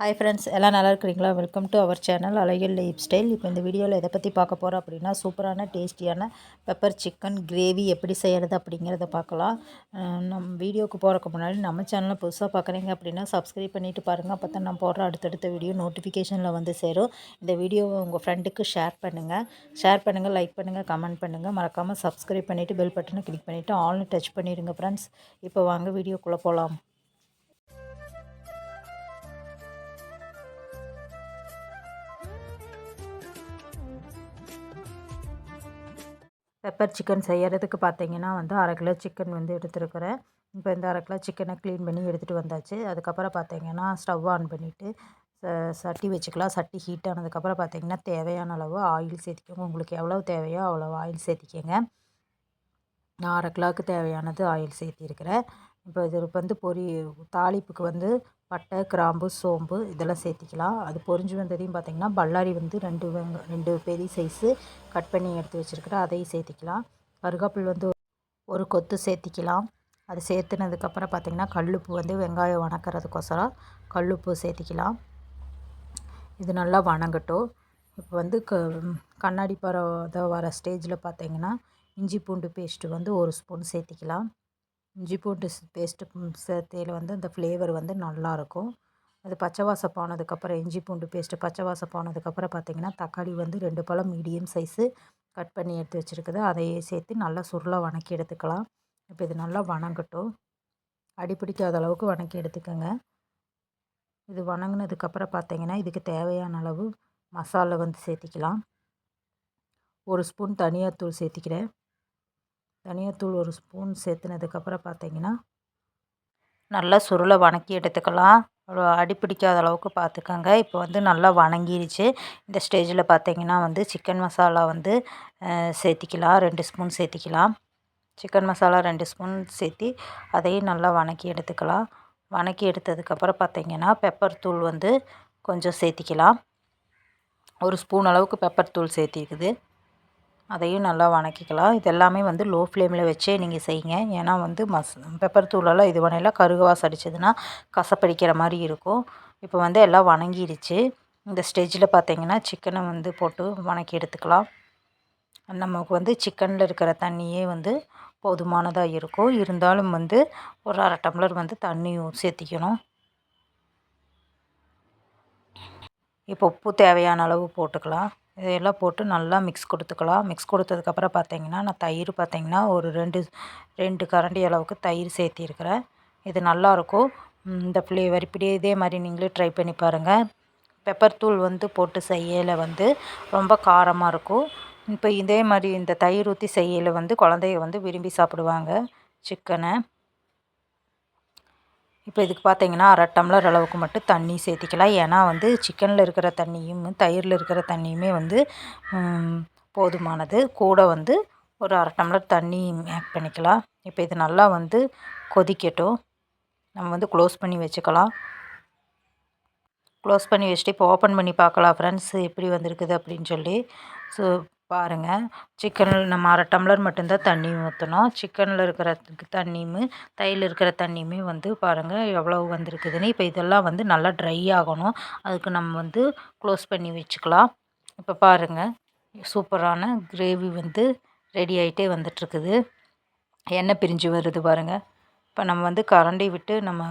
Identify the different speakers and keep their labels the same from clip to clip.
Speaker 1: Hi friends எல்லாம் நல்லா இருக்கிறீங்களா? வெல்கம் டு அவர் சேனல் அழகில் லைஃப் ஸ்டைல் இப்போ இந்த வீடியோவில் எதை பற்றி பார்க்க போகிறோம் அப்படின்னா சூப்பரான டேஸ்டியான பெப்பர் சிக்கன் கிரேவி எப்படி செய்கிறது அப்படிங்கிறத பார்க்கலாம். நம்ம வீடியோவுக்கு போகிறக்கு முன்னாடி நம்ம சேனலை புதுசாக பார்க்குறீங்க அப்படின்னா சப்ஸ்கிரைப் பண்ணிவிட்டு பாருங்கள் அப்போ தான் நான் போடுற அடுத்தடுத்த வீடியோ நோட்டிஃபிகேஷனில் வந்து சேரும். இந்த வீடியோவை உங்கள் ஃப்ரெண்டுக்கு ஷேர் பண்ணுங்கள் ஷேர் பண்ணுங்கள் லைக் பண்ணுங்கள் கமெண்ட் பண்ணுங்கள் மறக்காமல் சப்ஸ்கிரைப் பண்ணிவிட்டு பெல் பட்டனை கிளிக் பண்ணிவிட்டு ஆல்னு டச் பண்ணிடுங்க ஃப்ரெண்ட்ஸ் இப்போ வாங்க வீடியோக்குள்ளே போகலாம் பெப்பர் சிக்கன் செய்கிறதுக்கு பார்த்தீங்கன்னா வந்து அரை கிலோ சிக்கன் வந்து எடுத்துருக்குறேன். இப்போ இந்த அரை கிலோ சிக்கனை க்ளீன் பண்ணி எடுத்துகிட்டு வந்தாச்சு. அதுக்கப்புறம் பார்த்தீங்கன்னா ஸ்டவ் ஆன் பண்ணிவிட்டு சட்டி வச்சுக்கலாம். சட்டி ஹீட் ஆனதுக்கப்புறம் பார்த்தீங்கன்னா தேவையான அளவு ஆயில் சேர்த்திக்கோங்க. உங்களுக்கு எவ்வளோ தேவையோ அவ்வளோ ஆயில் சேர்த்திக்கோங்க. நான் அரை கிலோவுக்கு தேவையானது ஆயில் சேர்த்திருக்கிறேன். இப்போ இது வந்து பொரி தாளிப்புக்கு வந்து பட்டை கிராம்பு சோம்பு இதெல்லாம் சேர்த்திக்கலாம். அது பொரிஞ்சு வந்ததையும் பார்த்திங்கன்னா பல்லாரி வந்து ரெண்டு வெங்க ரெண்டு பெரிய சைஸு கட் பண்ணி எடுத்து வச்சுருக்கிறேன் அதையும் சேர்த்திக்கலாம். கருகாப்பில் வந்து ஒரு கொத்து சேர்த்திக்கலாம். அது சேர்த்துனதுக்கப்புறம் பார்த்திங்கன்னா கல்லுப்பு வந்து வெங்காயம் வணக்கிறதுக்கோசரம் கல்லுப்பு சேர்த்திக்கலாம். இது நல்லா வணங்கட்டும். இப்போ வந்து க கண்ணாடி பறவை வர ஸ்டேஜில் பார்த்திங்கன்னா இஞ்சி பூண்டு பேஸ்ட்டு வந்து ஒரு ஸ்பூன் சேர்த்திக்கலாம். இஞ்சி பூண்டு பேஸ்ட்டு சேர்த்தையில் வந்து அந்த ஃப்ளேவர் வந்து நல்லாயிருக்கும் அது பச்சை வாசம் போனதுக்கப்புறம் இஞ்சி பூண்டு பேஸ்ட்டு பச்சை வாசம் போனதுக்கப்புறம் பார்த்திங்கன்னா தக்காளி வந்து ரெண்டு பழம் மீடியம் சைஸு கட் பண்ணி எடுத்து வச்சுருக்குது. அதையே சேர்த்து நல்லா சுருளாக வணக்கி எடுத்துக்கலாம். இப்போ இது நல்லா வணங்கட்டும். அடிப்பிடிக்காத அளவுக்கு வணக்கி எடுத்துக்கோங்க. இது வணங்கினதுக்கப்புறம் பார்த்திங்கன்னா இதுக்கு தேவையான அளவு மசாலா வந்து சேர்த்திக்கலாம். ஒரு ஸ்பூன் தனியாத்தூள் சேர்த்திக்கிறேன். தனியாத்தூள் ஒரு ஸ்பூன் சேர்த்துனதுக்கப்புறம் பார்த்தீங்கன்னா நல்லா சுருளை வணக்கி எடுத்துக்கலாம். அடி பிடிக்காத அளவுக்கு பார்த்துக்கோங்க. இப்போ வந்து நல்லா வணங்கிருச்சு. இந்த ஸ்டேஜில் பார்த்தீங்கன்னா வந்து சிக்கன் மசாலா வந்து சேர்த்திக்கலாம். ரெண்டு ஸ்பூன் சேர்த்திக்கலாம். சிக்கன் மசாலா ரெண்டு ஸ்பூன் சேர்த்தி அதையும் நல்லா வணக்கி எடுத்துக்கலாம். வணக்கி எடுத்ததுக்கப்புறம் பார்த்திங்கன்னா பெப்பர் தூள் வந்து கொஞ்சம் சேர்த்திக்கலாம். ஒரு ஸ்பூன் அளவுக்கு பெப்பர் தூள் சேர்த்திக்குது அதையும் நல்லா வணக்கிக்கலாம். இது எல்லாமே வந்து லோ ஃப்ளேமில் வச்சே நீங்கள் செய்யுங்க. ஏன்னா வந்து மஸ் பெப்பர் தூளெல்லாம் இது பண்ணையில் கருகுவாசம் அடிச்சதுன்னா கசப்படிக்கிற மாதிரி இருக்கும். இப்போ வந்து எல்லாம் வணங்கிடுச்சு இந்த ஸ்டேஜில் பார்த்தீங்கன்னா சிக்கனை வந்து போட்டு வணக்கி எடுத்துக்கலாம். நமக்கு வந்து சிக்கனில் இருக்கிற தண்ணியே வந்து போதுமானதாக இருக்கும். இருந்தாலும் வந்து ஒரு அரை டம்ளர் வந்து தண்ணியும் சேர்த்திக்கணும். இப்போ உப்பு தேவையான அளவு போட்டுக்கலாம். இதையெல்லாம் போட்டு நல்லா மிக்ஸ் கொடுத்துக்கலாம். மிக்ஸ் கொடுத்ததுக்கப்புறம் பார்த்தீங்கன்னா நான் தயிர் பார்த்தீங்கன்னா ஒரு ரெண்டு ரெண்டு கரண்டி அளவுக்கு தயிர் சேர்த்திருக்கிறேன். இது நல்லாயிருக்கும். இந்த ஃப்ளேவர் இப்படியே இதே மாதிரி நீங்களே ட்ரை பண்ணி பாருங்கள் பெப்பர் தூள் வந்து போட்டு செய்யலை வந்து ரொம்ப காரமாக இருக்கும். இப்போ இதே மாதிரி இந்த தயிர் ஊற்றி செய்யலை வந்து குழந்தைய வந்து விரும்பி சாப்பிடுவாங்க. சிக்கனை. இப்போ இதுக்கு பார்த்தீங்கன்னா அரை டம்ளர் அளவுக்கு மட்டும் தண்ணி சேர்த்திக்கலாம். ஏன்னா வந்து சிக்கனில் இருக்கிற தண்ணியும் தயிரில் இருக்கிற தண்ணியுமே வந்து போதுமானது. கூட வந்து ஒரு அரை டம்ளர் தண்ணி ஆட் பண்ணிக்கலாம். இப்போ இது நல்லா வந்து கொதிக்கட்டும். நம்ம வந்து க்ளோஸ் பண்ணி வச்சுக்கலாம். க்ளோஸ் பண்ணி வச்சுட்டு இப்போ ஓப்பன் பண்ணி பார்க்கலாம் ஃப்ரெண்ட்ஸ் எப்படி வந்திருக்குது அப்படின்னு சொல்லி. ஸோ பாருங்கள் சிக்கனில் நம்ம அரை டம்ளர் மட்டும்தான் தண்ணி ஊற்றணும் சிக்கனில் இருக்கிற தண்ணியும் தையில் இருக்கிற தண்ணியுமே வந்து பாருங்கள் எவ்வளோ வந்திருக்குதுன்னு. இப்போ இதெல்லாம் வந்து நல்லா ட்ரை ஆகணும். அதுக்கு நம்ம வந்து க்ளோஸ் பண்ணி வச்சுக்கலாம். இப்போ பாருங்கள் சூப்பரான கிரேவி வந்து ரெடி ஆகிட்டே வந்துட்டுருக்குது. எண்ணெய் பிரிஞ்சு வருது பாருங்கள் இப்போ நம்ம வந்து கரண்டி விட்டு நம்ம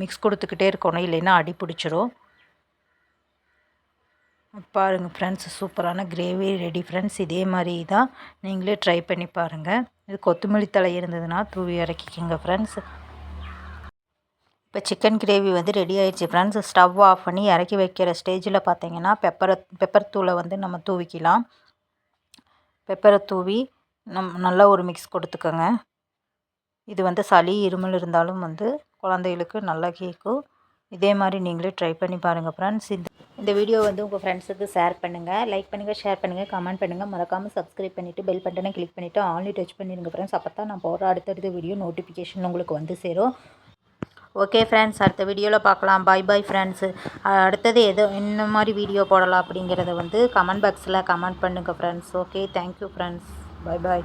Speaker 1: மிக்ஸ் கொடுத்துக்கிட்டே இருக்கணும். இல்லைன்னா அடி பிடிச்சிரும். பாருங்கள் ஃப்ரெண்ட்ஸ் சூப்பரான கிரேவி ரெடி ஃப்ரெண்ட்ஸ் இதே மாதிரி தான் நீங்களே ட்ரை பண்ணி பாருங்கள் இது கொத்தமல்லி தலை இருந்ததுன்னா தூவி இறக்கிக்கோங்க ஃப்ரெண்ட்ஸ் இப்போ சிக்கன் கிரேவி வந்து ரெடி ஆயிடுச்சு ஃப்ரெண்ட்ஸ் ஸ்டவ் ஆஃப் பண்ணி இறக்கி வைக்கிற ஸ்டேஜில் பார்த்தீங்கன்னா பெப்பரை பெப்பர் தூளை வந்து நம்ம தூவிக்கலாம். பெப்பரை தூவி நம் நல்லா ஒரு மிக்ஸ் கொடுத்துக்கோங்க. இது வந்து சளி இருமல் இருந்தாலும் வந்து குழந்தைகளுக்கு நல்லா கேட்கும். இதே மாதிரி நீங்களே ட்ரை பண்ணி பாருங்கள் ஃப்ரெண்ட்ஸ் இந்த இந்த வீடியோ வந்து உங்கள் ஃப்ரெண்ட்ஸுக்கு ஷேர் பண்ணுங்கள் லைக் பண்ணுங்கள் ஷேர் பண்ணுங்கள் கமெண்ட் பண்ணுங்கள் மறக்காமல் சப்ஸ்கிரைப் பண்ணிவிட்டு பெல் பட்டனை கிளிக் பண்ணிவிட்டு ஆன்லைன் டச் பண்ணிடுங்க ஃப்ரெண்ட்ஸ் அப்போ தான் நான் போகிற அடுத்தடுத்த வீடியோ நோட்டிஃபிகேஷன் உங்களுக்கு வந்து சேரும். ஓகே ஃப்ரெண்ட்ஸ் அடுத்த வீடியோவில் பார்க்கலாம். பாய் பாய் ஃப்ரெண்ட்ஸு அடுத்தது எதோ என்ன மாதிரி வீடியோ போடலாம் அப்படிங்கிறத வந்து கமெண்ட் பாக்ஸில் கமெண்ட் பண்ணுங்கள் friends okay thank you friends bye bye